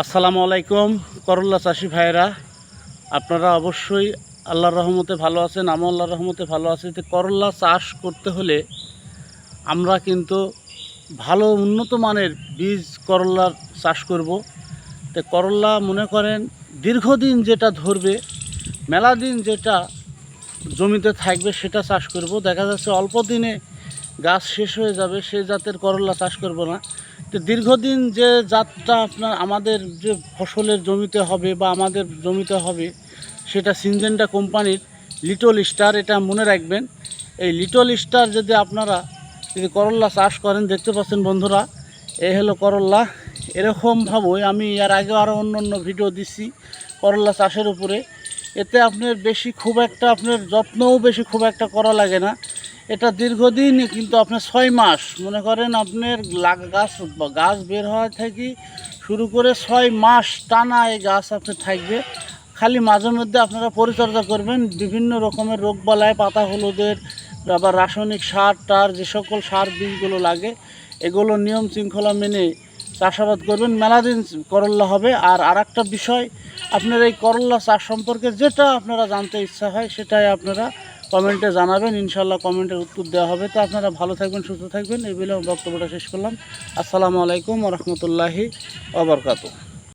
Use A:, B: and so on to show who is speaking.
A: আসসালামু আলাইকুম, করল্লা চাষি ভাইরা আপনারা অবশ্যই আল্লাহর রহমতে ভালো আছেন আমি আল্লাহর রহমতে ভালো আছে। যে করল্লা চাষ করতে হলে আমরা কিন্তু ভালো উন্নত মানের বীজ করল্লার চাষ করব। তো করল্লা মনে করেন, দীর্ঘদিন যেটা ধরবে, মেলা দিন যেটা জমিতে থাকবে সেটা চাষ করব। দেখা যাচ্ছে অল্প দিনে গাছ শেষ হয়ে যাবে, সে জাতের করল্লা চাষ করব না। তো দীর্ঘদিন যে জাতটা আপনার, আমাদের যে ফসলের জমিতে হবে বা আমাদের জমিতে হবে, সেটা সিনজেন্টা কোম্পানির লিটল স্টার, এটা মনে রাখবেন। এই লিটল স্টার যদি আপনারা যদি করল্লা চাষ করেন, দেখতে পাচ্ছেন বন্ধুরা এই হলো করল্লা। এরকমভাবেই আমি এর আগে আরও অন্য অন্য ভিডিও দিচ্ছি করল্লা চাষের উপরে। এতে আপনার বেশি খুব একটা, আপনার যত্নও বেশি খুব একটা করা লাগে না। এটা দীর্ঘদিন, কিন্তু আপনার ছয় মাস। মনে করেন আপনার গাছ গাছ বের হওয়া থেকে শুরু করে ছয় মাস টানা এই গাছ আপনার থাকবে। খালি মাঝে মধ্যে আপনারা পরিচর্যা করবেন বিভিন্ন রকমের রোগ বালায় পাতা হলুদের, আবার রাসায়নিক সার টার যে সকল সার বীজগুলো লাগে, এগুলো নিয়ম শৃঙ্খলা মেনে চাষাবাদ করবেন। মেলাদিন করল্লা হবে। আর আরেকটা বিষয়, আপনার এই করল্লা চাষ সম্পর্কে যেটা আপনারা জানতে ইচ্ছা হয়, সেটাই আপনারা কমেন্টে জানাবেন ইনশাল্লাহ কমেন্টের উত্তর দেওয়া হবে। তো আপনারা ভালো থাকবেন, সুস্থ থাকবেন। এই বলে বক্তব্যটা শেষ করলাম। আসসালামু আলাইকুম রহমতুল্লাহি ওবরকাতু